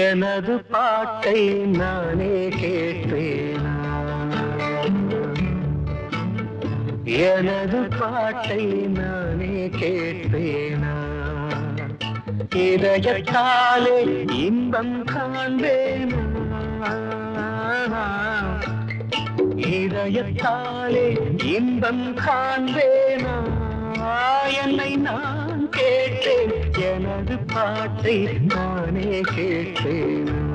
எனது பாட்டை நானே கேட்பேனா எனது பாட்டை நானே கேட்பேனா இதயத்தாலே இன்பம் காண்பேனா. இதயத்தாலே இன்பம் காண்பேனா. என்னை நான் கேட்டேன் எனது பாட்டை நானே கேட்டேன்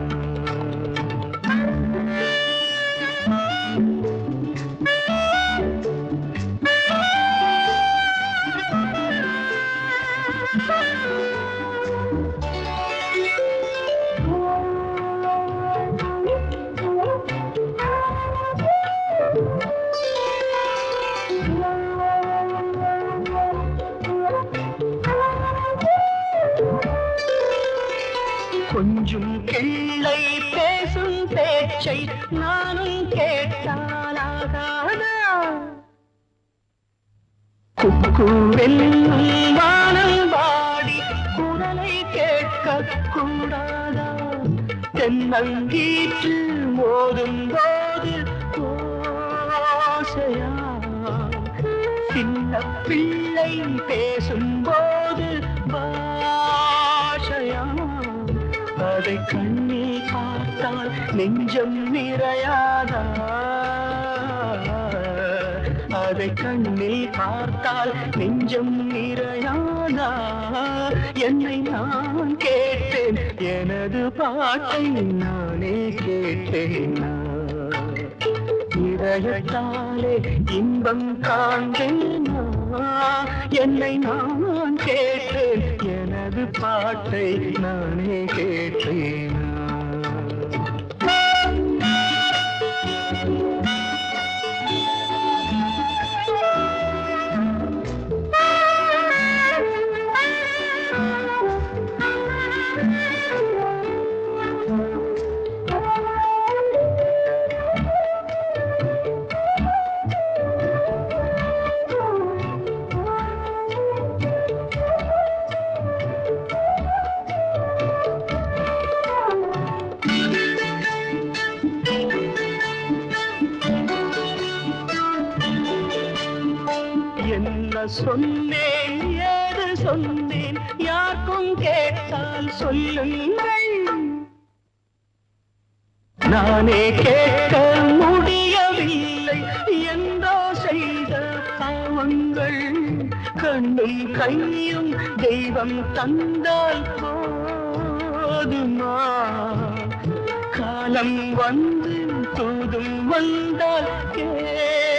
கேட்டாலாகாதா? குக்குவெல்லும் வானம் பாடி குரலை கேட்க கூடாதா தென்னங்கீற்று மோதும் போது ஓசையா சின்ன பிள்ளை பேசும்போது பாஷையா? அதை கண்ணில் பார்த்தால் நெஞ்சம் நிறையாதா? அதை கண்ணில் பார்த்தால் நெஞ்சம் நிறையாதா? என்னை நான் கேட்டேன் எனது பாட்டை நானே கேட்டேன் இதயத்தாலே இன்பம் காண்பேனா? என்னை நான் கேட்டேன் எனது பாட்டை நானே கேட்டேனா சொன்னேன் ஏது சொன்னேன்? யாருக்கும் கேட்டால் சொல்லுங்கள். நானே கேட்க முடியவில்லை. என்றோ செய்த பாவங்கள். கண்ணும் கையும் தெய்வம் தந்தால் போதுமா? காலம் வந்து தூதும் வந்தால் கே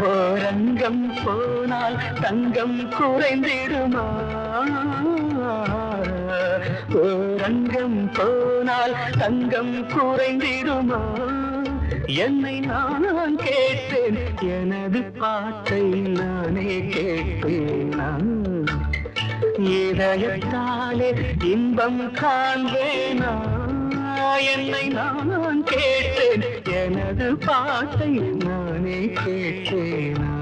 ஓரங்கம் போனால் தங்கம் குறைந்திடுமா? ஓரங்கம் போனால் தங்கம் குறைந்திடுமா? என்னை நான் கேட்டேன் எனது பாட்டை நானே கேட்பேனா? இதயத்தாலே இன்பம் காண்பேனா? என்னை நான் கேட்டேன். எனது பாட்டை நானே கேட்டேனா?